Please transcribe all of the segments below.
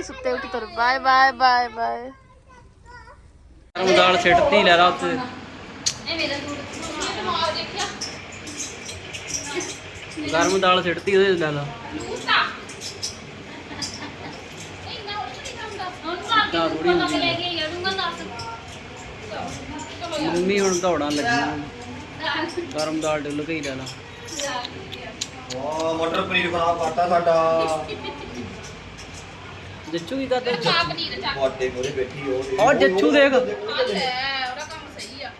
ਜਿਹੜੇ ਸੁੱਤੇ ਉੱਠ ਤੁਰ। Bye bye bye bye. ਗਰਮ ਦਾਲ ਸਿੱਟਤੀ ਲੈ ਲਾ ਉੱਤੇ ਗਰਮ ਦਾਲ ਸਿੱਟਤੀ ਉਹਦੇ ਲੈ ਲਾ। ਤਾਂ ਥੋੜੀ। ਮੰਮੀ ਹੁਣ ਦੌੜਾਂ ਲੱਗੀਆਂ ਗਰਮ ਦਾਲ ਡੁੱਲ ਕੇ ਹੀ ਲੈ ਲਾ। ਵਾਹ ਮਟਰ ਪਨੀਰ ਬਣਾ ਪਾਟਾ ਸਾਡਾ। ਜੱਚੂ ਕੀ ਕਰਦੇ? ਬਾਟੇ ਕੋਲੇ ਬੈਠੀ ਉਹ ਔਰ ਜੱਚੂ ਦੇਖ।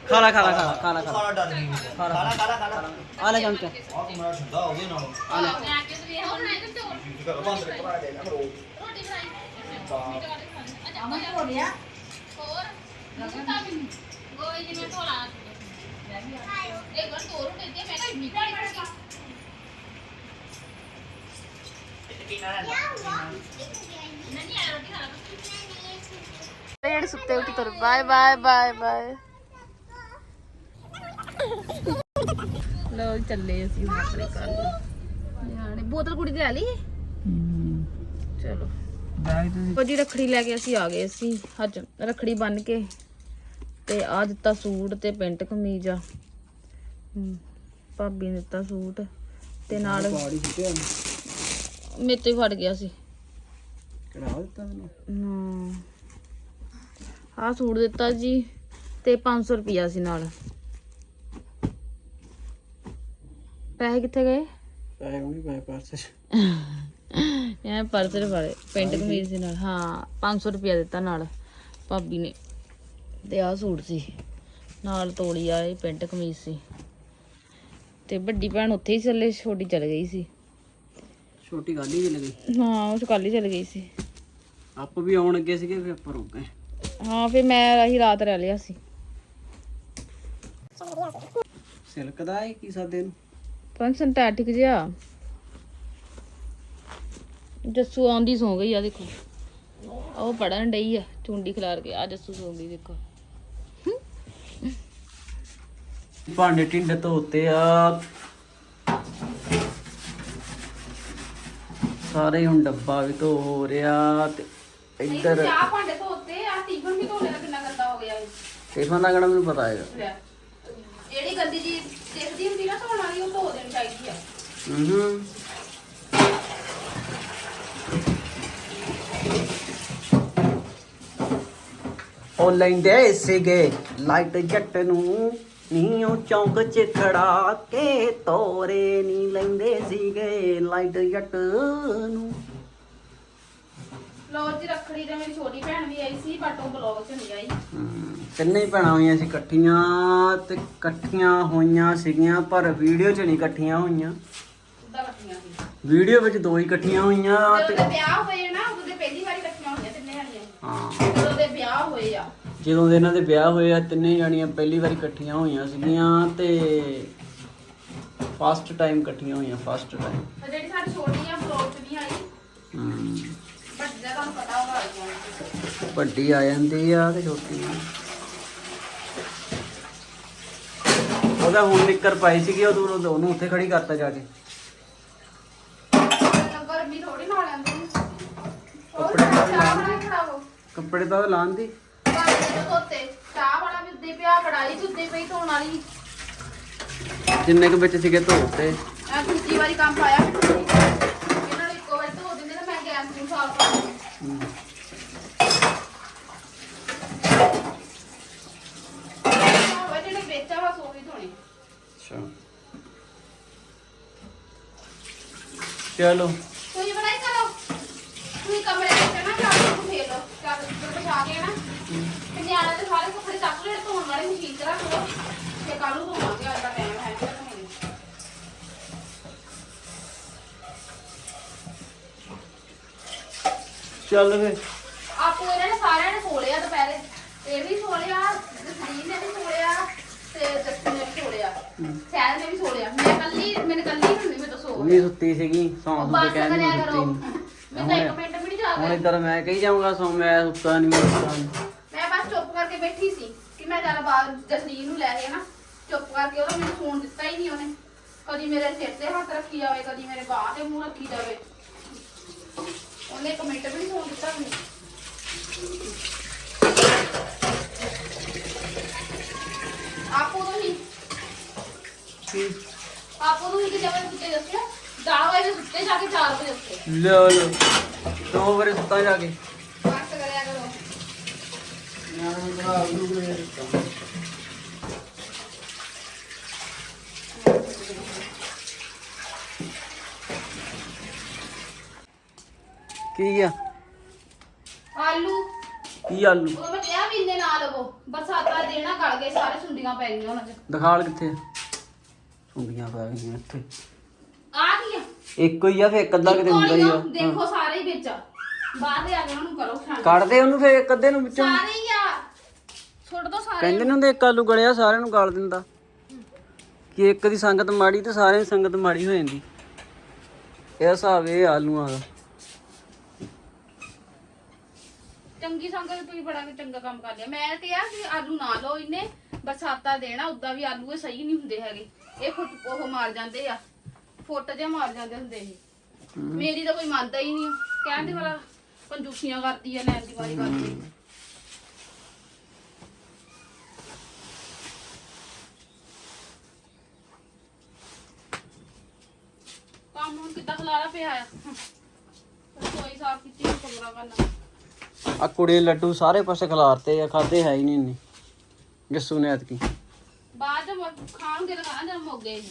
ਖਾ ਲਾ ਖਾ ਲਾ ਖਾ ਲਾ ਖਾ ਲਾ ਖਾ ਲਾ ਖਾਣਾ ਡਰ ਨਹੀਂ ਖਾ ਲਾ ਖਾਣਾ ਖਾਣਾ ਖਾਣਾ ਆ ਲੈ ਚਮਚਾ। ਆਹ ਕਮਰਾ ਠੰਡਾ ਹੋ ਗਿਆ ਨਾਲ। ਆ ਲੈ ਜੀ ਕਰ ਬੰਦ ਕਰ। ਪੜਾ ਦੇ। ਨਾ ਰੋ ਜਿਹੜੇ ਸੁੱਤੇ ਉੱਠ ਤੁਰ ਬਾਏ ਬਾਏ ਬਾਏ ਬਾਏ ਲੋ ਚੱਲੇ ਅਸੀਂ ਹੁਣ ਆਪਣੇ ਘਰ। ਨੂੰ ਨਿਆਣੇ ਬੋਤਲ ਕੁੜੀ ਦੀ ਲੈ ਲਈ ਚਲੋ ਬੈਗ ਤੁਸੀਂ ਉਹਦੀ ਰੱਖੜੀ ਲੈ ਕੇ ਅਸੀਂ ਆ ਗਏ ਸੀ। ਅੱਜ ਰੱਖੜੀ ਬੰਨ ਕੇ ਤੇ ਆ ਦਿੱਤਾ ਸੂਟ ਤੇ ਪੈਂਟ ਕਮੀਜ਼ ਆ। ਭਾਬੀ ਨੇ ਦਿੱਤਾ ਸੂਟ। ਤੇ ਨਾਲ ਮੇਰੇ ਤੋਂ ਹੀ ਫੜ ਗਿਆ ਸੀ। ਕਿਹੜਾ ਦਿੱਤਾ ਤੈਨੂੰ? ਹਮ, ਆਹ ਸੂਟ ਦਿੱਤਾ ਜੀ ਤੇ 500 ਰੁਪਿਆ ਸੀ ਨਾਲ। ਪੈਸੇ ਕਿੱਥੇ ਗਏ? ਪੈਸੇ ਵੀ ਪਏ ਪਰਸ ਚ। ਇਹ ਪਰਸ ਦੇ ਵਾਲੇ ਪੈਂਟ ਕਮੀਜ਼ ਦੇ ਨਾਲ। ਹਾਂ 500 ਰੁਪਿਆ ਦਿੱਤਾ ਨਾਲ। ਭਾਬੀ ਨੇ। ਤੇ ਆਹ ਸੂਟ ਸੀ। ਨਾਲ ਤੋਲੀ ਆ ਇਹ ਪੈਂਟ ਕਮੀਜ਼ ਸੀ। ਤੇ ਵੱਡੀ ਭੈਣ ਉੱਥੇ ਹੀ ਚੱਲੇ ਛੋਟੀ ਚਲ ਗਈ ਸੀ। ਛੋਟੀ ਗੱਲ ਹੀ ਲੱਗੀ ਹਾਂ ਉਹ ਕੱਲ ਹੀ ਚਲ ਗਈ ਸੀ। ਆਪ ਵੀ ਆਉਣ ਅੱਗੇ ਸੀਗੇ ਫਿਰ ਆਪਾਂ ਰੁਕ ਗਏ। ਹਾਂ ਫਿਰ ਮੈਂ ਰਹੀ ਰਾਤ ਰਹਿ ਲਿਆ ਸੀ। ਸਿਲਕ ਦਾ ਹੈ ਕੀ ਸਾਦੇ ਨੂੰ? ਪਰ ਸਿੰਥੈਟਿਕ ਜਿਹਾ। ਜੱਸੂ ਆਉਂਦੀ ਸੌ ਗਈ ਆ ਦੇਖੋ। ਉਹ ਪੜਨ ਡਈ ਆ ਚੁੰਡੀ ਖਿਲਾਰ ਕੇ। ਆ ਜੱਸੂ ਸੌ ਗਈ ਦੇਖੋ। ਭਾਂਡੇ ਟਿੰਡੇ ਧੋਤੇ ਆ। ਸਾਰੇ ਹੁਣ ਡੱਬਾ ਵੀ ਧੋ ਹੋ ਰਿਹਾ ਤੇ ਇੱਧਰ ਭਾਂਡੇ ਧੋਤੇ ਆ ਟੀਫਨ ਵੀ ਧੋਣੇ ਦਾ ਕਿੰਨਾ ਗੰਦਾ ਹੋ ਗਿਆ ਟਿਫਨ ਦਾ ਕਿਹੜਾ ਮੈਨੂੰ ਪਤਾ ਹੈਗਾ। ਜਿਹੜੀ ਗੰਦੀ ਜੀ ਦੇਖਦੀ ਹੁੰਦੀ ਨਾ ਧੋਣ ਵਾਲੀ ਉਹ ਧੋ ਦੇਣੀ ਚਾਹੀਦੀ ਆ। ਹੂੰ ਉਹ ਲੈਂਦੇ ਸੀਗੇ ਲਾਈਟ ਜੱਟ ਨੂੰ। ਨੀਓ ਚੌਂਕ 'ਚ ਖੜਾ ਕੇ ਤੋਰੇ ਨਹੀਂ ਲੈਂਦੇ ਸੀਗੇ ਲਾਈਟ ਜੱਟ ਨੂੰ। ਲੋ ਜੀ ਰੱਖੜੀ ਤੇ ਮੇਰੀ ਛੋਟੀ ਭੈਣ ਵੀ ਆਈ ਸੀ ਬਟ ਉਹ ਬਲੌਗ ਚ ਨਹੀਂ ਆਈ। ਹਮ, ਤਿੰਨੇ ਭੈਣਾਂ ਹੋਈਆਂ ਸੀ ਇਕੱਠੀਆਂ ਤੇ ਇਕੱਠੀਆਂ ਹੋਈਆਂ ਸੀਗੀਆਂ ਪਰ ਵੀਡੀਓ 'ਚ ਨਹੀਂ ਇਕੱਠੀਆਂ ਹੋਈਆਂ। ਉਦਾਂ ਇਕੱਠੀਆਂ ਸੀ। ਵੀਡੀਓ ਵਿੱਚ ਦੋ ਹੀ ਇਕੱਠੀਆਂ ਹੋਈਆਂ ਜਦੋਂ ਤੇ ਦੇ ਵਿਆਹ ਹੋਏ ਨਾ ਉਦੋਂ ਦੇ ਪਹਿਲੀ ਵਾਰੀ ਇਕੱਠੀਆਂ ਹੋਈਆਂ ਤਿੰਨੇ ਜਾਣੀਆਂ। ਹਾਂ। ਜਦੋਂ ਦੇ ਵਿਆਹ ਹੋਏ ਆ। ਜਦੋਂ ਦੇ ਇਹਨਾਂ ਦੇ ਵਿਆਹ ਹੋਏ ਆ ਤਿੰਨੇ ਜਾਣੀਆਂ ਪਹਿਲੀ ਵਾਰੀ ਇਕੱਠੀਆਂ ਹੋਈਆਂ ਸੀਗੀਆਂ ਤੇ ਫਸਟ ਟਾਈਮ ਇਕੱਠੀਆਂ ਹੋਈਆਂ ਫਸਟ ਟਾਈਮ ਤੇ ਜਿਹੜੀ ਸਾਡੀ ਛੋਟੀ ਆ ਬਲੌਗ ਚ ਨਹੀਂ ਆਈ। ਬਟ ਜੇ ਤੁਹਾਨੂੰ ਪਤਾ ਹੋਗਾ ਆਈ ਵੱਡੀ ਆ ਜਾਂਦੀ ਆ ਤੇ ਛੋਟੀ ਆ। ਉਹਦਾ ਹੁਣ ਨਿੱਕਰ ਪਾਈ ਸੀਗੀ ਉਹ ਦੂਰੋਂ ਉਹਨੂੰ ਉੱਥੇ ਖੜੀ ਕਰਤਾ ਜਾ ਕੇ। ਗਰਮੀ ਥੋੜੀ ਨਾ ਲੈਂਦੇ ਕੱਪੜੇ ਤਾਂ ਕੱਪੜੇ ਲਾਣ ਦੀ। ਭਾਂਡੇ ਜਿਹੜੇ ਧੋਤੇ ਚਾਹ ਵਾਲਾ ਵੀ ਉੱਦੇ ਪਿਆ ਕੜਾਈ ਵੀ ਉੱਦੇ ਪਈ ਧੋਣ ਵਾਲੀ। ਜਿੰਨੇ ਕੁ ਵਿੱਚ ਸੀਗੇ ਧੋਤੇ ਆ ਦੂਜੀ ਵਾਰੀ ਕੰਮ ਪਾਇਆ ਇਹਨਾਂ ਨੂੰ ਇੱਕੋ ਵਾਰ ਧੋ ਦਿੰਦੇ ਤਾਂ ਮੈਂ ਗੈਸ ਨੂੰ ਸਾਫ਼ ਕਰ ਦਿੰਦੀ। ਉਹ ਜਿਹੜੇ ਵਿੱਚ ਆ ਬਸ ਉਹ ਵੀ ਧੋਣੇ। ਅੱਛਾ। ਚਲੋ ਤੁਸੀਂ ਬਣਾਈ ਕਰੋ ਤੁਸੀਂ ਕਮਰੇ ਵਿੱਚ ਨਾ ਚਾਦਰ ਨੂੰ ਫੇਰ ਲਓ ਚਾਦਰ ਉੱਪਰ ਬਿਛਾ ਕੇ ਨਾ ਤੇ ਨਿਆਣੇ ਦੇ ਸਾਰੇ ਕੱਪੜੇ ਚੱਕ ਲੈ ਧੋਣ ਵਾਲੇ ਮਸ਼ੀਨ ਚ ਰੱਖ ਲਓ। ਤੇ ਕੱਲ ਨੂੰ ਧੋਵਾਂਗੇ ਅੱਜ ਦਾ ਟਾਈਮ ਹੈ ਨਹੀਂ। ਧੋਣੇ ਨੂੰ। ਚੱਲ ਫੇ ਆਪੋ ਇਹਨਾਂ ਨੇ ਸਾਰਿਆਂ ਨੇ ਸੋ ਲਿਆ ਦੁਪਹਿਰੇ। ਇਹ ਵੀ ਸੋ ਲਿਆ ਜਸਲੀਨ ਨੇ ਵੀ ਸੋ ਲਿਆ ਤੇ ਜੱਸੂ ਨੇ ਵੀ ਸੋ ਲਿਆ। ਨੇ ਵੀ ਸੋ ਲਿਆ। ਮੈਂ ਕੱਲੀ ਮੈਨੂੰ ਕੱਲੀ ਹੁੰਦੀ ਮੈਂ ਤਾਂ ਸੋ ਉਹ ਵੀ ਸੁੱਤੀ ਸੀਗੀ ਸੌਂ ਸੁੱਤੇ ਬਸ ਕਹਿ ਕਰਿਆ ਨਹੀਂ ਕਰੋ। ਸੁੱਤੀ ਮੈਂ ਤਾਂ ਇੱਕ ਮਿੰਟ ਵੀ ਨਹੀਂ ਹੁਣ ਇੱਧਰ ਮੈਂ ਕਹੀ ਜਾਊਂਗਾ ਸੌ ਮੈਂ ਸੁੱਤਾ ਨਹੀਂ ਮੈਂ ਸੁੱਤਾ ਨੀ। ਮੈਂ ਚੱਲ ਬਾਹਰ ਜਸਲੀਨ ਨੂੰ ਲੈ ਕੇ ਨਾ ਚੁੱਪ ਕਰਕੇ ਉਹਦਾ ਮੈਨੂੰ ਫੋਨ ਦਿੱਤਾ ਹੀ ਨਹੀਂ ਉਹਨੇ। ਕਦੀ ਮੇਰੇ ਸਿਰ ਤੇ ਹੱਥ ਰੱਖੀ ਜਾਵੇ ਕਦੀ ਮੇਰੇ ਬਾਹ ਤੇ ਮੂੰਹ ਰੱਖੀ ਜਾਵੇ। ਉਹਨੇ ਇੱਕ ਮਿੰਟ ਵੀ ਨਹੀਂ ਸੌਣ ਦਿੱਤਾ ਮੈਨੂੰ। ਆਪੋ ਤੋਂ ਹੀ ਆਪੋ ਤੋਂ ਹੀ ਕਿ ਜਦ ਸੁੱਤੇ ਦੱਸਿਆ 10 ਵਜੇ ਸੁੱਤੇ ਜਾ ਕੇ 4 ਵਜੇ ਉੱਠੇ। ਲੋ ਲੋ ਦੋ ਵਾਰੀ ਸੁੱਤਾ ਜਾ ਕੇ। ਕੀ ਆ? ਆਲੂ। ਕੀ ਆਲੂ? ਉਹ ਮੈਂ ਕਿਹਾ ਮਹੀਨੇ ਨਾ ਲਵੋ ਬਰਸਾਤਾਂ ਦੇਣਾ ਗਲ ਗਏ ਸਾਰੇ ਸੁੰਡੀਆਂ ਪੈ ਗਈਆਂ ਉਹਨਾਂ 'ਚ। ਦਿਖਾਲ ਕਿੱਥੇ? ਸੁੰਡੀਆਂ ਪੈ ਗਈਆਂ ਇੱਥੇ। ਆ ਕੀ ਆ? ਇੱਕੋ ਹੀ ਆ ਫੇ ਇੱਕ ਅੱਧਾ ਕਿਤੇ ਹੁੰਦਾ ਹੀ ਆ। ਦੇਖੋ ਸਾਰੇ ਹੀ ਵਿੱਚ ਆ। ਬਾਹਰ ਦੇ ਆ ਕੇ ਉਹਨਾਂ ਨੂੰ ਕਰੋ ਸ਼ਾਂਤ ਕੱਢ ਦੇ ਉਹਨੂੰ ਫੇ ਇੱਕ ਅੱਧੇ ਨੂੰ ਵਿੱਚੋਂ। ਸਾਰੇ ਹੀ ਆ। ਛੱਡ ਦੋ ਸਾਰੇ ਕਹਿੰਦੇ ਨੇ ਹੁੰਦੇ ਇੱਕ ਆਲੂ ਗੜਿਆ ਸਾਰਿਆਂ ਨੂੰ ਗਾਲ ਦਿੰਦਾ। ਕਿ ਇੱਕ ਦੀ ਸੰਗਤ ਮਾੜੀ ਤੇ ਸਾਰਿਆਂ ਦੀ ਸੰਗਤ ਮਾੜੀ ਹੋ ਜਾਂਦੀ। ਇਹ ਹਿਸਾਬ ਇਹ ਆਲੂਆਂ ਦਾ। ਚੰਗੀ ਸੰਗਤ ਤੁਸੀਂ ਬੜਾ ਚੰਗਾ ਕੰਮ ਕਰ ਲਿਆ। ਮੈਂ ਕਿਹਾ ਕਿ ਆਲੂ ਨਾ ਲਓ ਇੰਨੇ ਬਰਸਾਤਾਂ ਦੇਣਾ ਉਦਾਂ ਵੀ ਆਲੂ ਇਹ ਸਹੀ ਨਹੀਂ ਹੁੰਦੇ ਹੈਗੇ। ਇਹ ਫੁੱਟ ਉਹ ਮਾਰ ਜਾਂਦੇ ਆ ਫੁੱਟ ਜਿਹਾ ਮਾਰ ਜਾਂਦੇ ਹੁੰਦੇ ਇਹ। ਮੇਰੀ ਤਾਂ ਕੋਈ ਮੰਨਦਾ ਹੀ ਨਹੀਂ ਕਹਿੰਦੇ ਵਾਲਾ ਕੰਜੂਸੀਆਂ ਕਰਦੀ ਆ ਲੈਣ ਦੀ ਵਾਰੀ ਕਰਦੀ ਕੰਮ ਹੁਣ ਕਿੱਦਾਂ ਖਲਾਰਾ ਪਿਆ ਆ? ਰਸੋਈ ਸਾਫ਼ ਕੀਤੀ ਕਮਰਾ ਕਰਨਾ ਆ ਕੁੜੇ ਲੱਡੂ ਸਾਰੇ ਪਾਸੇ ਖਿਲਾਰਤੇ ਆ ਖਾਦੇ ਹੈ ਹੀ ਨਹੀਂ ਇੰਨੇ। ਜੱਸੂ ਨੇ ਐਤਕੀ। ਬਾਅਦ ਚ ਮੁੜ ਖਾਣਗੇ ਤਾਂ ਖਾਣਾ ਜਦ ਮੁੱਕ ਗਏ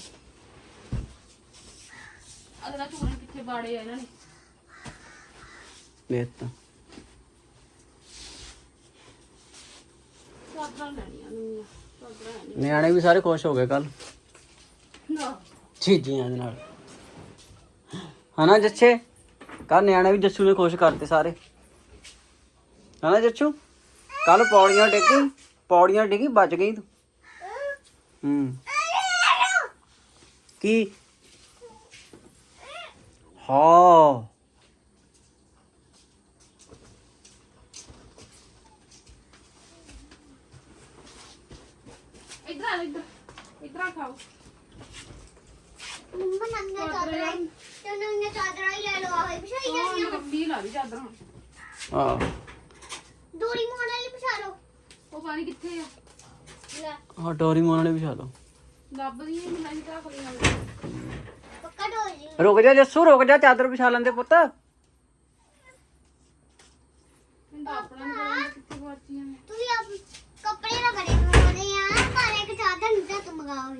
ਅਗਲਾ ਚੂਰਨ ਕਿੱਥੇ ਬਾੜੇ ਆ ਇਹਨਾਂ ਨੇ। ਵੇਖ ਤਾਂ। ਚਾਦਰਾਂ ਲੈਣੀਆਂ ਨੂੰ ਚਾਦਰਾਂ ਹੈ ਨਿਆਣੇ ਵੀ ਸਾਰੇ ਖੁਸ਼ ਹੋ ਗਏ ਕੱਲ ਨੀ। ਨਾ ਚੀਜ਼ੀਆਂ ਦੇ ਨਾਲ। ਹਨਾ ਜੱਛੇ? ਕੱਲ ਨਿਆਣੇ ਵੀ ਜੱਸੂ ਨੇ ਖੁਸ਼ ਕਰਤੇ ਸਾਰੇ। ਹਨਾ ਜੱਛੂ? ਕੱਲ ਪੌੜੀਆਂ ਡਿੱਗੀ ਪੌੜੀਆਂ ਡਿੱਗੀ ਬਚ ਗਈ ਤੂੰ। ਹੂੰ। ਕੀ? ਹਾਂ। ਇੱਧਰ ਆ ਇੱਧਰ। ਇੱਧਰ ਆ ਖਾਓ। ਮੰਮਾ ਨੰਨੇ ਚਾਦਰਾਂ ਹੀ ਤੇ ਨੰਨੇ ਚਾਦਰਾਂ ਹੀ ਲੈ ਲਓ ਆਹੇ ਪਿਛਾਈ ਉਹ ਜਾਂਦੀਆਂ ਕੱਪੀ ਲਾ ਦੀ ਚਾਦਰਾਂ। ਆ ਦੂਰੀ ਮੋੜ ਵਾਲੀ ਪਿਛਾ ਲਓ। ਉਹ ਪਾਣੀ ਕਿੱਥੇ ਆ। ਲੈ। ਆ ਡੋਰੀ ਮੋਨ ਵਾਲੇ ਵਿਛਾ ਲਓ। ਲੱਭਦੀ ਨਹੀਂ ਮੈਨੂੰ ਤਾਂ ਖਲੀ ਨਾਲ ਪੱਕਾ ਢੋਲ ਜੀ। ਰੁਕ ਜਾ ਜੱਸੂ ਰੁਕ ਜਾ ਚਾਦਰ ਵਿਛਾ ਲੈਂਦੇ ਪੁੱਤ। ਮੈਨੂੰ ਤਾਂ ਆਪਣਾ ਨਹੀਂ ਪਤਾ ਕਿੱਥੇ ਵਾਚੀਆਂ ਨੇ ਤੁਸੀਂ ਆਪ ਕੱਪੜੇ ਨਾ ਬੜੇ ਮੰਗਾਉਣੇ ਆ ਪਰ ਇੱਕ ਚਾਦਰ ਨਹੀਂ ਤਾਂ ਮੰਗਾਓ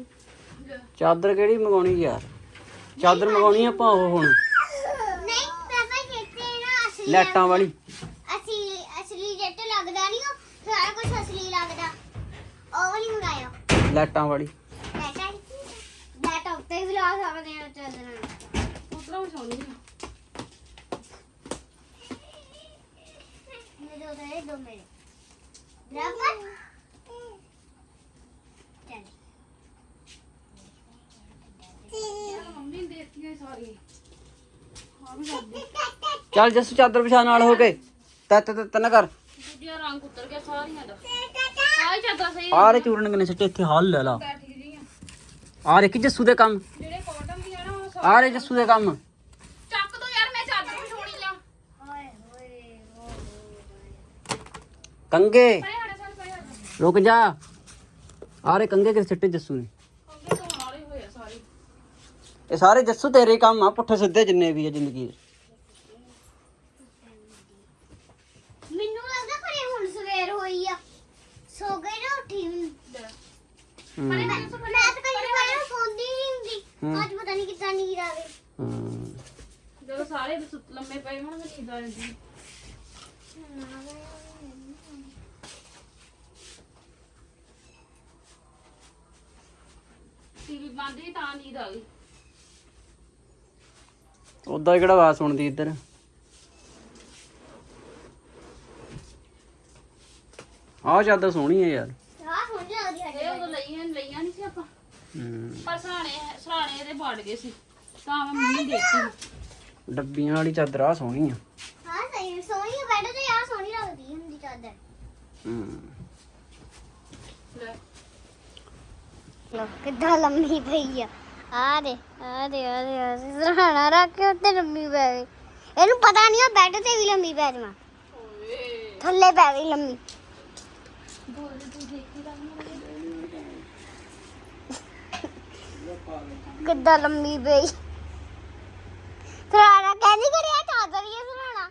ਚਾਦਰ ਕਿਹੜੀ ਮੰਗਾਉਣੀ ਯਾਰ? ਚਾਦਰ ਮੰਗਾਉਣੀ ਆਪਾਂ ਉਹ ਹੁਣ। ਨਹੀਂ ਪਾਪਾ ਕਹਿੰਦੇ ਨਾ ਅਸਲੀ ਲੈਟਾਂ ਵਾਲੀ। ਅਸਲੀ ਅਸਲੀ ਜੱਟ ਲੱਗਦਾ ਨਹੀਂ ਉਹ ਸਾਰਾ ਕੁਝ ਅਸਲੀ ਲੱਗਦਾ। ਉਹ ਵਾਲੀ ਮੰਗਾਇਓ। ਲੈਟਾਂ ਵਾਲੀ। ਬੈਟਾ ਬੈਟਾ ਉੱਤੇ ਵੀ ਲਾ ਸਕਦੇ ਆ ਚਾਦਰਾਂ ਉਧਰੋਂ ਸੌਣੀ ਆ। ਮੇਰੇ ਦੋ ਦੋ ਮੇਰੇ। ਬਰਾਬਰ ਚੱਲ ਯਾਰ ਮੰਮੀ ਨੇ ਦੇਤੀਆਂ ਸਾਰੀਆਂ। ਹਾਂ ਵੀ ਲੱਭਦੀ ਚੱਲ ਜੱਸੂ ਚਾਦਰ ਵਿਛਾ ਨਾਲ ਹੋ ਕੇ। ਤੱਤ ਤੱਤ ਨਾ ਕਰ। ਦੂਜਾ ਰੰਗ ਉਤਰ ਗਿਆ ਸਾਰੀਆਂ ਦਾ। ਆਹ ਚਾਦਰਾਂ ਸਹੀ ਆਰੇ ਚੂਰਨ ਕਿਨੇ ਸਿੱਟੇ ਇੱਥੇ ਹੱਲ ਲੈ ਲਾ। ਬੈਠ ਆ। ਦੇਖੀ ਜੱਸੂ ਦੇ ਕੰਮ। ਜਿਹੜੇ ਕਾਟਨ ਦੀਆਂ ਨਾ ਉਹ ਆਰੇ ਜੱਸੂ ਦੇ ਕੰਮ। ਚੱਕ ਦੋ ਯਾਰ ਮੈਂ ਚਾਦਰ ਓਏ ਹੋਏ ਕੰਗੇ ਪਰੇ ਪਰੇ ਰੁਕ ਜਾ। ਆਰੇ ਕੰਗੇ ਕਿਤੇ ਸਿੱਟੇ ਜੱਸੂ ਨੇ ਕੰਗੇ ਤੋਂ ਨਾਲੇ ਹੋਏ ਆ ਸਾਰੇ ਇਹ ਸਾਰੇ ਜੱਸੂ ਤੇਰੇ ਹੀ ਕੰਮ ਆ ਪੁੱਠੇ ਸਿੱਧੇ ਜਿੰਨੇ ਵੀ ਆ ਜ਼ਿੰਦਗੀ ਦੇ। ਮੈਨੂੰ ਲੱਗਦਾ ਘਰੇ ਹੁਣ ਸਵੇਰ ਹੋਈ ਆ। ਸੋ ਗਈ ਨਾ ਉੱਠੀ ਹੁਣ। ਲੈ ਹੂੰ ਮੈਂ ਤਾਂ ਕਈ ਵਾਰ ਸੌਂਦੀ ਨਹੀਂ ਹੁੰਦੀ। ਹੂੰ। ਅੱਜ ਪਤਾ ਨਹੀਂ ਕਿੱਦਾਂ ਨੀਂਦ ਆ ਗਈ ਹੂੰ। ਜਦੋਂ ਸਾਰੇ ਸੁੱਤ ਲੰਮੇ ਪਏ ਹੋਣ ਤਾਂ ਨੀਂਦ ਆ ਜਾਂਦੀ ਟੀਵੀ ਬੰਦ ਹੀ ਤਾਂ ਨੀਂਦ ਆ ਗਈ। ਉਦਾਂ ਹੀ ਕਿਹੜਾ ਆਵਾਜ਼ ਸੁਣਦੀ ਇੱਧਰ? ਆਹ ਚਾਦਰ ਸੋਹਣੀ ਹੈ ਯਾਰ। ਆਹ ਹੁਣ ਲੱਗਦੀ ਹੈ। ਇਹ ਉਦੋਂ ਲਈਆਂ ਲਈਆਂ ਨਹੀਂ ਸੀ ਆਪਾਂ। ਹੂੰ। ਪਰ ਸਰਾਣੇ ਸਰਾਣੇ ਇਹਦੇ ਵੜ ਗਏ ਸੀ। ਤਾਂ ਮੈਂ ਮੰਮੀ ਦੇਖੀ ਡੱਬੀਆਂ ਵਾਲੀ ਚਾਦਰ ਆ ਸੋਹਣੀ ਆ। ਹਾਂ ਸਹੀ ਸੋਹਣੀ ਹੈ ਬੈਠ ਤੇ ਯਾਰ ਸੋਹਣੀ ਲੱਗਦੀ ਹੁੰਦੀ ਚਾਦਰ। ਹੂੰ। ਲੈ। ਕਿੱਦਾਂ ਲੰਮੀ ਪਈ ਆ। ਆ ਦੇ ਆ ਦੇ ਆ ਦੇ ਆ ਦੇ। ਸਰਾਣਾ ਰੱਖ ਕੇ ਉੱਤੇ ਲੰਮੀ ਪੈ ਗਈ। ਇਹਨੂੰ ਪਤਾ ਨਹੀਂ ਆ ਬੈੱਡ ਤੇ ਵੀ ਲੰਮੀ ਪੈ ਜਾਵਾਂ। ਥੱਲੇ ਪੈ ਗਈ ਲੰਮੀ। ਕਿੱਦਾਂ ਲੰਮੀ ਪਈ। ਸਰਾਣਾ ਕਹਿੰਦੀ ਕਰਿਆ ਚਾਦਰ ਹੀ ਸਰਾਣਾ।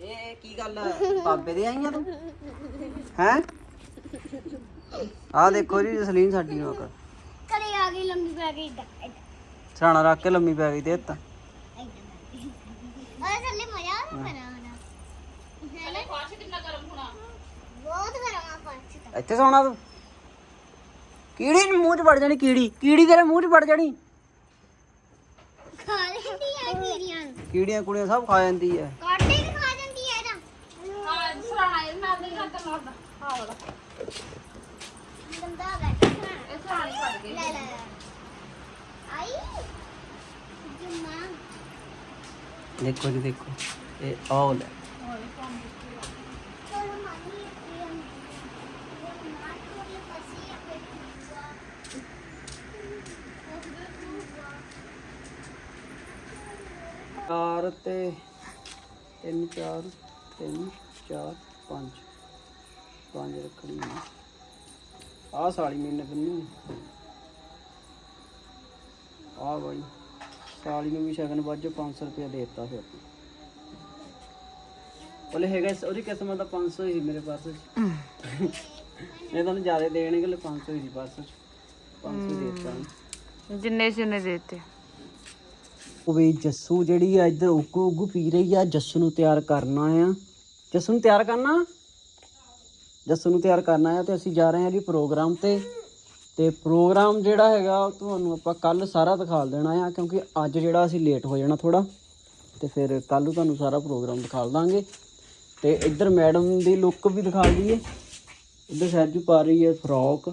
ਇਹ ਕੀ ਗੱਲ ਬਾਬੇ ਦੇ ਆਈਆਂ ਤੂੰ? ਹੈ? ਆ ਦੇਖੋ ਜੀ, ਜਸਲੀਨ ਸਾਡੀ ਨੂੰ ਅਕਲ ਕਰੇ ਆ ਗਈ ਲੰਮੀ ਪੈ ਗਈ ਇੱਦਾਂ ਇੱਦਾਂ ਸਰਾਣਾ ਰੱਖ ਕੇ ਲੰਮੀ ਪੈ ਗਈ ਤੇ ਤਾਂ ਉਹਦੇ ਥੱਲੇ ਮਜ਼ਾ ਆ ਰਿਹਾ ਨਾ ਫਰਸ਼ ਕਿੰਨਾ ਗਰਮ ਹੋਣਾ। ਬਹੁਤ ਗਰਮ ਆ ਪੰਛੀ ਤਾਂ। ਇੱਥੇ ਸੌਣਾ ਤੂੰ। ਕੀੜੀ ਨੂੰ ਮੂੰਹ 'ਚ ਵੜ ਜਾਣੀ ਕੀੜੀ। ਕੀੜੀ ਤੇਰੇ ਮੂੰਹ 'ਚ ਵੜ ਜਾਣੀ। ਖਾ ਲੈਂਦੀ ਆ ਕੀੜੀਆਂ ਨੂੰ। ਕੀੜੀਆਂ ਕੁੜੀਆਂ ਸਭ ਖਾ ਜਾਂਦੀ ਹੈ ਕਾਟੇ ਵੀ ਖਾ ਜਾਂਦੀ ਹੈ ਇਹਦਾ। ਹਾਂ ਸਰਾਣਾ ਇਹ ਨਹੀਂ ਕਰਦਾ ਮਾਰਦਾ। ਹਾਂ ਵਾਲਾ। ਸਰਾਣੀ ਫੜ ਗਈ ਲੈ ਲੈ। ਆਈ। ਜੁਮਾ ਦੇਖੋ ਜੀ ਦੇਖੋ। ਇਹ ਆਲ ਹੈ ਚਾਰ ਤੇ ਤਿੰਨ ਚਾਰ ਤਿੰਨ ਚਾਰ ਪੰਜ। ਪੰਜ ਆਹ ਸਾਲੀ ਮਹੀਨੇ ਬੰਨੀ ਆ। ਬਾਈ ਸਾਲੀ ਨੂੰ ਵੀ ਸ਼ਗਨ ਵੱਜ 500 ਰੁਪਏ ਦੇ ਦਿੱਤਾ ਫਿਰ। ਉਹਲੇ ਹੈਗਾ ਉਹਦੀ ਕਿਸਮਤ ਦਾ 500 ਹੀ ਮੇਰੇ ਪਾਸ ਇਹ ਤੁਹਾਨੂੰ ਜ਼ਿਆਦਾ ਦੇਣਗੇ ਲੈ 500 ਹੀ ਸੀ ਪਾਸ 500 ਦੇ ਦਿੱਤਾ ਜਿੰਨੇ ਸੀ ਉਹਨੇ ਦੇ ਦਿੱਤੇ। ਉਹ ਵੀ ਜੱਸੂ ਜਿਹੜੀ ਆ ਇੱਧਰ ਉਗੂ ਉਗੂ ਪੀ ਰਹੀ ਆ ਜੱਸੂ ਨੂੰ ਤਿਆਰ ਕਰਨਾ ਆ। ਜੱਸੂ ਨੂੰ ਤਿਆਰ ਕਰਨਾ? ਜੱਸੂ ਨੂੰ ਤਿਆਰ ਕਰਨਾ ਆ ਤੇ ਅਸੀਂ ਜਾ ਰਹੇ ਹਾਂ ਜੀ ਪ੍ਰੋਗਰਾਮ ਤੇ। ਤੇ ਪ੍ਰੋਗਰਾਮ ਜਿਹੜਾ ਹੈਗਾ ਉਹ ਤੁਹਾਨੂੰ ਆਪਾਂ ਕੱਲ ਸਾਰਾ ਦਿਖਾ ਦੇਣਾ ਆ ਕਿਉਂਕਿ ਅੱਜ ਜਿਹੜਾ ਅਸੀਂ ਲੇਟ ਹੋ ਜਾਣਾ ਥੋੜਾ ਤੇ ਫਿਰ ਕੱਲ ਨੂੰ ਤੁਹਾਨੂੰ ਸਾਰਾ ਪ੍ਰੋਗਰਾਮ ਦਿਖਾ ਦਾਂਗੇ। ਤੇ ਇੱਧਰ ਮੈਡਮ ਦੀ ਲੁੱਕ ਵੀ ਦਿਖਾ ਦਈਏ। ਇੱਧਰ ਸਹਿਜੂ ਪਾ ਰਹੀ ਹੈ ਫਰੋਕ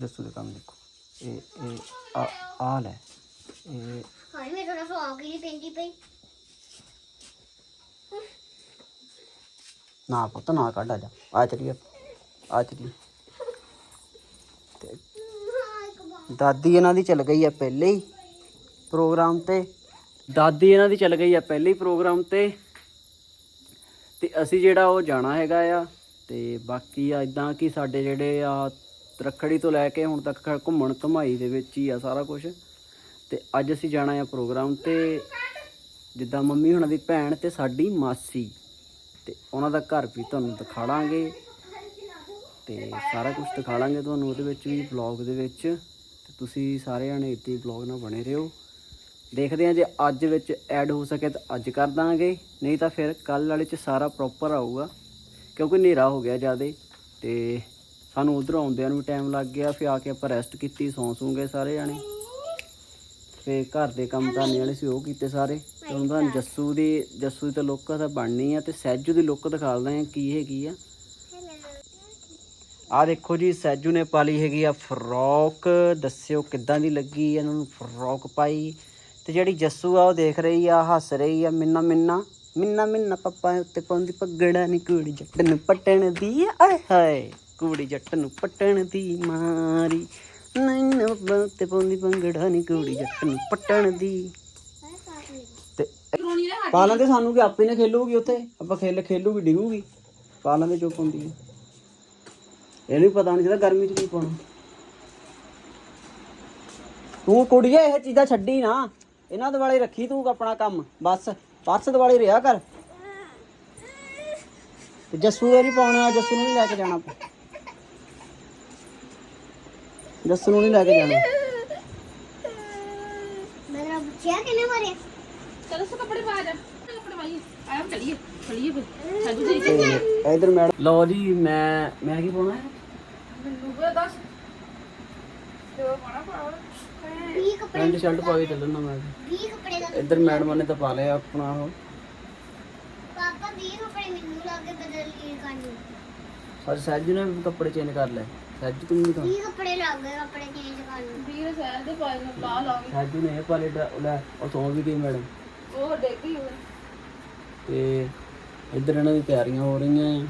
ਜੱਸੂ ਦੇ ਕੰਮ ਦੇਖੋ। ਇਹ ਇਹ ਆ ਆ ਲੈ। ਇਹ ਹਾਏ ਮੇਰੇ ਥੋੜਾ ਫਰੋਕ ਹੀ ਨਹੀਂ ਪੈਂਦੀ ਪਈ। ਨਾ ਪੁੱਤ ਨਾ ਕੱਢ ਆ ਜਾ। ਆ ਚਲੀਏ ਆ ਚਲੀਏ ਹਾਂ ਦਾਦੀ ਇਹਨਾਂ ਦੀ ਚੱਲ ਗਈ ਆ ਪਹਿਲੇ ਹੀ ਪ੍ਰੋਗਰਾਮ ਤੇ। ਦਾਦੀ ਇਹਨਾਂ ਦੀ ਚੱਲ ਗਈ ਆ ਪਹਿਲੇ ਹੀ ਪ੍ਰੋਗਰਾਮ ਤੇ। ਤੇ ਅਸੀਂ ਜਿਹੜਾ ਉਹ ਜਾਣਾ ਹੈਗਾ ਆ, ਤੇ ਬਾਕੀ ਆ ਇਦਾਂ ਕਿ ਸਾਡੇ ਜਿਹੜੇ ਆ ਰੱਖੜੀ ਤੋਂ ਲੈ ਕੇ ਹੁਣ ਤੱਕ ਘੁੰਮਣ ਘਮਾਈ ਦੇ ਵਿੱਚ ਹੀ ਆ ਸਾਰਾ ਕੁਝ ਤੇ ਅੱਜ ਅਸੀਂ ਜਾਣਾ ਆ ਪ੍ਰੋਗਰਾਮ ਤੇ, ਜਿੱਦਾਂ ਮੰਮੀ ਹੁਣਾਂ ਦੀ ਭੈਣ ਤੇ ਸਾਡੀ ਮਾਸੀ। ਤੇ ਉਹਨਾਂ ਦਾ ਘਰ ਵੀ ਤੁਹਾਨੂੰ ਦਿਖਾੜਾਂਗੇ ਤੇ ਸਾਰਾ ਕੁਝ ਦਿਖਾਵਾਂਗੇ ਤੁਹਾਨੂੰ ਉਹਦੇ ਵਿੱਚ ਵੀ ਵਲੌਗ ਦੇ ਵਿੱਚ। ਤੇ ਤੁਸੀਂ ਸਾਰੇ ਜਣੇ ਇੱਥੇ ਹੀ ਵਲੌਗ ਨਾਲ ਬਣੇ ਰਹੋ। ਦੇਖਦੇ ਹਾਂ ਜੇ ਅੱਜ ਵਿੱਚ ਐਡ ਹੋ ਸਕੇ ਤਾਂ ਅੱਜ ਕਰ ਦਾਂਗੇ। ਨਹੀਂ ਤਾਂ ਫਿਰ ਕੱਲ ਵਾਲੇ ਚ ਸਾਰਾ ਪ੍ਰੋਪਰ ਆਊਗਾ। ਕਿਉਂਕਿ ਹਨੇਰਾ ਹੋ ਗਿਆ ਜਿਆਦੇ। ਤੇ ਸਾਨੂੰ ਉਧਰ ਆਉਂਦਿਆਂ ਨੂੰ ਵੀ ਟਾਈਮ ਲੱਗ ਗਿਆ। ਫਿਰ ਆ ਕੇ ਆਪਾਂ ਰੈਸਟ ਕੀਤੀ, ਸੌਂ ਸੂਗੇ ਸਾਰੇ ਜਣੇ। ਫੇ ਘਰ ਦੇ ਕੰਮ ਕਰਨੇ ਵਾਲੇ ਸੀ, ਉਹ ਕੀਤੇ ਸਾਰੇ। ਤੇ ਹੁਣ ਜੱਸੂ ਦੀ ਜੱਸੂ ਦੀ ਤਾਂ ਲੁੱਕ ਤਾਂ ਬਣਨੀ ਆ। ਤੇ ਸਹਿਜੂ ਦੀ ਲੁੱਕ ਦਿਖਾ ਦਿੰਦੇ ਆ ਕੀ ਹੈਗੀ ਆ। ਆ ਦੇਖੋ ਜੀ ਸੈਜੂ ਨੇ ਪਾਲੀ ਹੈਗੀ ਆ ਫਰੋਕ। ਦੱਸਿਓ ਕਿੱਦਾਂ ਦੀ ਲੱਗੀ ਇਹਨਾਂ ਨੂੰ ਫਰੋਕ ਪਾਈ। ਤੇ ਜਿਹੜੀ ਜੱਸੂ ਆ ਉਹ ਦੇਖ ਰਹੀ ਆ ਹੱਸ ਰਹੀ ਆ ਮਿੰਨਾ ਮਿੰਨਾ। ਮਿੰਨਾ ਮਿੰਨਾ ਪੱਪਾ ਉੱਤੇ ਪਾਉਂਦੀ ਪੱਗੜਾ ਨੀ ਕੁੜੀ ਜੱਟ ਨੂੰ ਪਟਣ ਦੀ ਆਏ ਹਾਏ ਕੁੜੀ ਜੱਟ ਨੂੰ ਪਟਣ ਦੀ ਮਾਰੀ ਨੈਣ ਉੱਤੇ ਪਾਉਂਦੀ ਪੰਗੜਾ ਨੀ ਕੁੜੀ ਜੱਟ ਨੂੰ ਪਟਣ ਦੀ ਤੇ ਪਾ ਲੈਂਦੇ ਸਾਨੂੰ ਕਿ ਆਪੇ ਨੇ ਖੇਲੂਗੀ ਉੱਥੇ। ਆਪਾਂ ਖੇਲ ਖੇਲੂਗੀ ਡਿਗੂਗੀ। ਪਾ ਲੈਂਦੇ ਚੁੱਪ ਹੁੰਦੀ ਹੈ ਇਹਨੂੰ ਵੀ ਪਤਾ ਨਹੀਂ ਜਿਹਦਾ ਗਰਮੀ ਚ ਕੀ ਪਾਉਣਾ। ਤੂੰ ਕੁੜੀਏ ਇਹ ਚੀਜ਼ਾਂ ਛੱਡੀ ਨਾ। ਇਹਨਾਂ ਦੁਆਲੇ ਰੱਖੀ ਤੂੰ ਆਪਣਾ ਕੰਮ। ਬਸ ਪਰਸ ਦੁਆਲੇ ਰਿਹਾ ਕਰ। ਤੇ ਜੱਸੂ ਦੇ ਨਹੀਂ ਪਾਉਣਾ ਜੱਸੂ ਨੂੰ ਨਹੀਂ ਲੈ ਕੇ ਜਾਣਾ। ਜੱਸੂ ਨੂੰ ਨਹੀਂ ਲੈ ਕੇ ਜਾਣਾ। ਮੇਰਾ ਬੱਚਿਆ ਕਿੰਨੇ ਮਾਰੇ ਚਲੋ ਸੋ ਕੱਪੜੇ ਪਾ ਜਾ। ਕੱਪੜੇ ਪਾਈਏ। ਆਇਆ ਚਲੀਏ ਚਲੀਏ ਫਿਰ ਸਾਜੂ ਜੀ। ਤੇ ਇਧਰ ਮੈਡਮ ਲਓ ਜੀ ਮੈਂ ਮੈਂ ਕੀ ਪਾਉਣਾ? ਹੈ ਮੈਨੂੰ ਵੀ ਦੱਸ। ਵੀਹ ਕੱਪੜੇ ਪੈਂਟ ਸ਼ਰਟ ਪਾ ਕੇ ਚੱਲਣਾ ਮੈਂ। ਵੀਹ ਕੱਪੜੇ ਦਾ ਇੱਧਰ ਮੈਡਮ ਨੇ ਤਾਂ ਪਾ ਲਿਆ ਆਪਣਾ ਉਹ। ਪਾਪਾ ਵੀਹ ਕੱਪੜੇ ਮੈਨੂੰ ਲਾ ਕੇ ਬਦਲ ਲਈ ਕਰਨੀ ਪਰ ਸੈਜੂ ਨੇ ਵੀ ਕੱਪੜੇ ਚੇਂਜ ਕਰ ਲਏ। ਸੈਜੂ ਤੂੰ ਵੀ ਤਾਂ ਵੀਹ ਕੱਪੜੇ ਲੱਗ ਗਏ ਕੱਪੜੇ ਚੇਂਜ ਕਰਨ ਨੂੰ। ਵੀਰ ਸਹਿਰ ਦੇ ਪਾਏ ਮੈਂ ਲਾ ਲਾਂਗੇ। ਸੈਜੂ ਨੇ ਇਹ ਪਾ ਲਿਆ ਡਰਾ- ਲੈ ਉਹ ਸੌਂ ਵੀ ਗਈ ਮੈਡਮ। ਉਹ ਡੇਗੀ ਹੋਏ ਤੇ ਇੱਧਰ ਇਹਨਾਂ ਦੀ ਤਿਆਰੀਆਂ ਹੋ ਰਹੀਆਂ ਆ।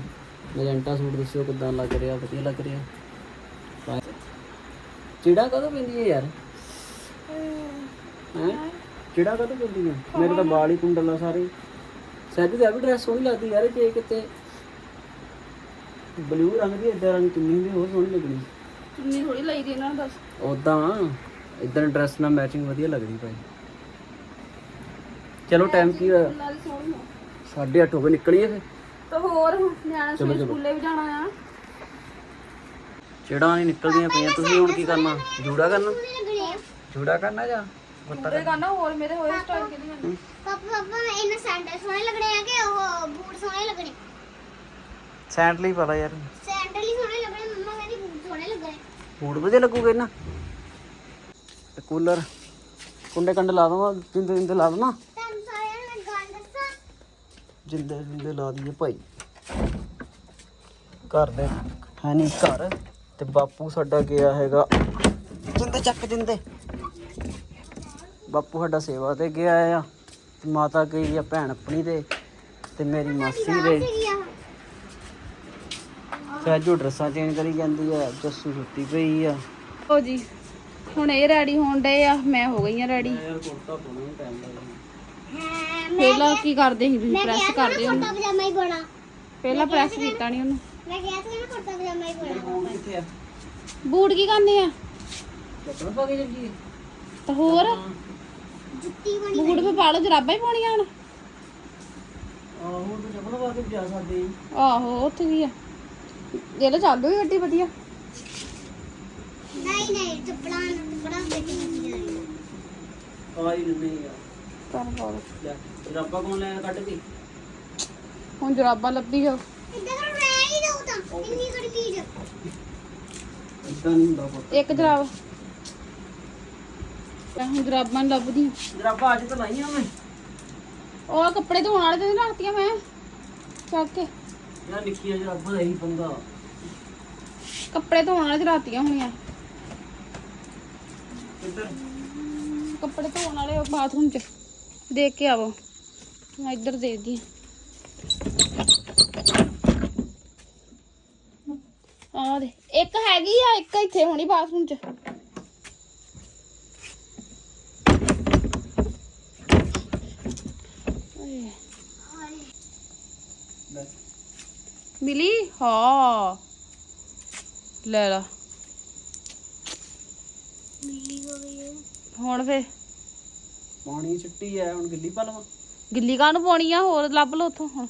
ਮੈਜੈਂਟਾ ਸੂਟ ਦੱਸਿਓ ਕਿਦਾਂ ਲੱਗ ਰਿਹਾ ਵਧੀਆ ਲੱਗ ਰਿਹਾ? ਚਿੜਾ ਕਦੋਂ ਪੈਂਦੀ ਹੈ ਯਾਰ? ਹੈ? ਚਿੜਾ ਕਦੋਂ ਪੈਂਦੀ ਹੈ ਮੇਰੇ ਤਾਂ ਵਾਲ ਹੀ ਕੁੰਡਲਾ ਸਾਰੇ। ਸੈਜੂ ਦੀ ਆ ਵੀ ਡਰੈਸ ਸੋਹਣੀ ਲੱਗਦੀ ਯਾਰ ਜੇ ਕਿਤੇ ਬਲੂ ਰੰਗ ਦੀ ਇਦਾਂ ਰੰਗ ਚੁੰਨੀ ਹੁੰਦੀ ਉਹ ਸੋਹਣੀ ਲੱਗਣੀ। ਚੁੰਨੀ ਥੋੜੀ ਲਈ ਦੀ ਇਹਨਾਂ ਦੱਸ। ਉਦਾਂ ਇਦਾਂ ਡਰੈਸ ਨਾਲ ਮੈਚਿੰਗ ਵਧੀਆ ਲੱਗਦੀ ਭਾਈ। ਚਲੋ ਟਾਈਮ ਕੀ ਹੋਇਆ? ਨਾਲ ਆ। 8:30 ਹੋ ਗਏ ਨਿਕਲੀਏ ਫਿਰ। ਤਾਂ ਹੋਰ ਨਿਆਣੇ ਚਲੋ, ਚਲੋ। ਸਕੂਲੇ ਵੀ ਜਾਣਾ ਆ। ਚਿੜਾਂ ਨਹੀਂ ਨਿਕਲਦੀਆਂ ਪਈਆਂ ਤੁਸੀਂ ਹੁਣ ਕੀ ਕਰਨਾ? ਜੂੜਾ ਕਰਨਾ? ਜੂੜਾ ਕਰਨਾ ਜਾਂ ਪੂਰੇ ਕਰਨਾ? ਹੋਰ ਮੇਰੇ ਹੋਏ ਸਟਾਈਲ ਕਿਹਦੀ ਕਰਨੀ ਪਾਪਾ ਪਾਪਾ ਇਹਨਾਂ ਸੈਂਡਲ ਸੋਹਣੇ ਲੱਗਣੇ ਆ ਕਿ ਉਹ ਬੂਟ ਸੋਹਣੇ ਲੱਗਣੇ? ਸੈਂਡਲ ਹੀ ਪਾ ਯਾਰ। ਸੈਂਡਲ ਹੀ ਸੋਹਣੇ ਲੱਗਣੇ ਮੰਮਾ ਕਹਿੰਦੀ ਬੂਟ ਸੋਹਣੇ ਲੱਗਣੇ। ਬੂਟ ਵਧੀਆ ਲੱਗੂਗੇ ਨਾ? ਤੇ ਕੂਲਰ ਕੁੰਡੇ ਕੰਡੇ ਲਾ ਦਵਾਂ ਜਿੰਦੇ ਜਿੰਦੇ ਲਾ ਦਵਾਂ ਤੁਹਾਨੂੰ ਸਾਰਿਆਂ ਨੂੰ ਮੈਂ ਗੱਲ ਦੱਸਾਂ ਜਿੰਦੇ ਜਿੰਦੇ ਲਾ ਦਈਏ ਭਾਈ। ਘਰ ਦੇ ਹੈ ਨਹੀਂ ਘਰ ਤੇ ਬਾਪੂ ਸਾਡਾ ਗਿਆ ਹੈਗਾ। ਜਿੰਦੇ ਚੱਕ ਜਿੰਦੇ। ਬਾਪੂ ਸਾਡਾ ਸੇਵਾ ਤੇ ਗਿਆ ਆ ਤੇ ਮਾਤਾ ਗਈ ਆ ਭੈਣ ਆਪਣੀ ਦੇ ਤੇ ਮੇਰੀ ਮਾਸੀ ਦੇ। ਸਹਿਜੂ ਡਰੈਸਾਂ ਚੇਂਜ ਕਰੀ ਜਾਂਦੀ ਆ ਜੱਸੂ ਸੁੱਤੀ ਪਈ ਆ। ਲੋ ਜੀ ਹੁਣ ਇਹ ਰੈਡੀ ਹੋਣ ਡਏ ਆ ਮੈਂ ਹੋ ਗਈ ਆ ਰੈਡੀ। ਪਹਿਲਾਂ ਕੀ ਕਰਦੇ ਸੀ ਤੁਸੀਂ? ਪ੍ਰੈਸ ਕਰਦੇ ਹੋ ਕੁੜਤਾ ਪਜਾਮਾ ਹੀ ਪਾਉਣਾ। ਪਹਿਲਾਂ ਪ੍ਰੈਸ ਕੀਤਾ ਨਹੀਂ ਉਹਨੂੰ। ਮੈਂ ਕਿਹਾ ਸੀ ਨਾ ਕੁੜਤਾ ਪਜਾਮਾ ਹੀ ਪਾਉਣਾ। ਕਿੱਥੇ ਆ ਬੂਟ ਕੀ ਕਰਨੇ ਆ? ਚੱਪਲ ਪਾ ਕੇ ਤਾਂ ਹੋਰ? ਜੁੱਤੀ ਬਣੀ ਬੂਟ ਵੀ ਪਾ ਲਓ ਜਰਾਬਾਂ ਹੀ ਪਾਉਣੀਆਂ ਹੁਣ। ਆਹੋ ਤੂੰ ਚੱਪਲ ਪਾ ਕੇ ਵੀ ਜਾ ਸਕਦੇ ਆਹੋ ਉੱਥੇ ਕੀ ਆ? ਜੇ ਲੋ ਚੱਲ ਗਈ ਗੱਡੀ ਵਧੀਆ। ਨਹੀਂ ਨਹੀਂ ਚੱਪਲਾਂ ਚੱਪਲਾਂ ਬੈਠੀ ਹੁੰਦੀਆਂ ਨੇ। ਆ ਹੀ ਨਹੀਂ ਆ। ਚੱਲ ਪਾ ਲਓ ਲੈ ਰੱਬਾ ਕੋਲ ਲੈ ਕੱਢ ਕੇ? ਹੁਣ ਜਰਾਬਾਂ ਲੱਭੀ ਜਾਓ ਇੱਦਾਂ ਕਰ ਮੈਂ ਹੀ ਦਊ ਤਾਂ ਇੰਨੀ ਕੁੜੀ ਚੀਜ਼ ਇਦਾਂ ਨਹੀਂ ਹੁੰਦਾ ਪੁੱਤ। ਇੱਕ ਜਰਾਬ। ਮੈਂ ਹੁਣ ਜਰਾਬਾਂ ਨੀ ਲੱਭਦੀ ਜਰਾਬਾ ਅੱਜ ਤਾਂ ਲਾਈਆਂ ਮੈਂ। ਉਹ ਕੱਪੜੇ ਧੋਣ ਵਾਲੇ ਤੇ ਰੱਖਤੀਆਂ ਮੈਂ। ਚੱਕ ਕੇ। ਯਾਰ ਨਿੱਕੀਆਂ ਜਰਾਬਾਂ ਦਾ ਇਹੀ ਪੰਗਾ। ਕੱਪੜੇ ਧੋਣ ਵਾਲੇ ਤੇ ਰਾਤੀਆਂ ਹੋਣੀਆਂ। ਇੱਧਰ ਕੱਪੜੇ ਧੋਣ ਵਾਲੇ ਬਾਥਰੂਮ 'ਚ। ਦੇਖ ਕੇ ਆਵੋ। ਮੈਂ ਇੱਧਰ ਦੇਖਦੀ ਆ ਦੇ ਇੱਕ ਹੈਗੀ ਆ ਇੱਕ ਇੱਥੇ ਹੋਣੀ ਬਾਥਰੂਮ 'ਚ। ਮਿਲੀ? ਹਾਂ। ਲੈ ਲਾ। ਮਿਲੀ ਹੋ। ਗਈ ਹੁਣ ਫੇ ਪਾਣੀ ਛਿੱਟੀ ਐ ਹੁਣ ਗਿੱਲੀ ਪਾ ਲਵਾਂ। ਗਿੱਲੀ ਕਾਹਨੂੰ ਪਾਉਣੀ ਆ? ਹੋਰ ਲੱਭ ਲਓ ਉੱਥੋਂ ਹੁਣ।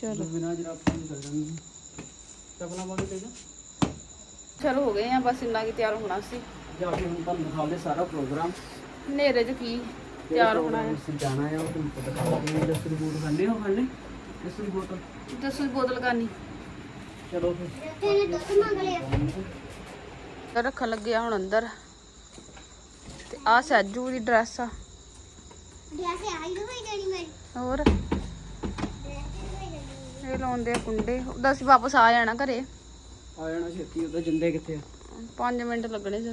ਚਲੋ। ਬਿਨਾ ਜਰਾਬਾਂ ਨਹੀਂ ਕਰ ਜਾਂਦੀ। ਚੱਪਲਾਂ ਪਾ ਕੇ ਤੇ ਜਾ। ਚਲੋ ਹੋ ਗਏ ਆ ਬਸ ਇੰਨਾ ਕੀ ਤਿਆਰ ਹੋਣਾ ਸੀ। ਜਾ ਕੇ ਹੁਣ ਤੁਹਾਨੂੰ ਦਿਖਾਉਂਦੇ ਸਾਰਾ ਪ੍ਰੋਗਰਾਮ। ਹਨੇਰੇ 'ਚ ਕੀ ਤਿਆਰ ਹੋਣਾ ਹੈ? ਅਸੀਂ ਜਾਣਾ ਹੈ ਉਹ ਤੁਹਾਨੂੰ ਪਤਾ ਖਾਣੇ ਦਸਤਰੀ ਬੂਟ ਖਾਣੇ ਹੋ ਖਾਣੇ ਦਸਤਰੀ ਬੂਟ ਦੱਸੋ ਬੋਤਲ ਕਰਨੀ ਚਲੋ ਫਿਰ। ਤੇਨੇ ਦੁੱਧ ਮੰਗ ਲਿਆ। ਤਾਂ ਰੱਖਣ ਲੱਗਿਆ ਹੁਣ ਅੰਦਰ। ਆ ਸੈਜੂ ਦੀ ਡਰੈਸ ਆ। ਜੈਸੇ ਆਈ ਹੋਈ ਜਾਣੀ ਮੇਰੀ ਹੋਰ? ਇਹ ਲਾਉਂਦੇ ਆ ਕੁੰਡੇ। ਉਹਦਾ ਅਸੀਂ ਵਾਪਸ ਆ ਜਾਣਾ ਘਰੇ। ਆ ਜਾਣਾ ਛੇਤੀ ਉਹਦਾ ਜਿੰਦੇ ਕਿੱਥੇ ਆ? 5 ਮਿੰਟ ਲੱਗਣੇ ਸੀ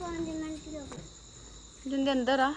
ਮਿੰਟ ਜਿੰਦੇ ਅੰਦਰ ਆ।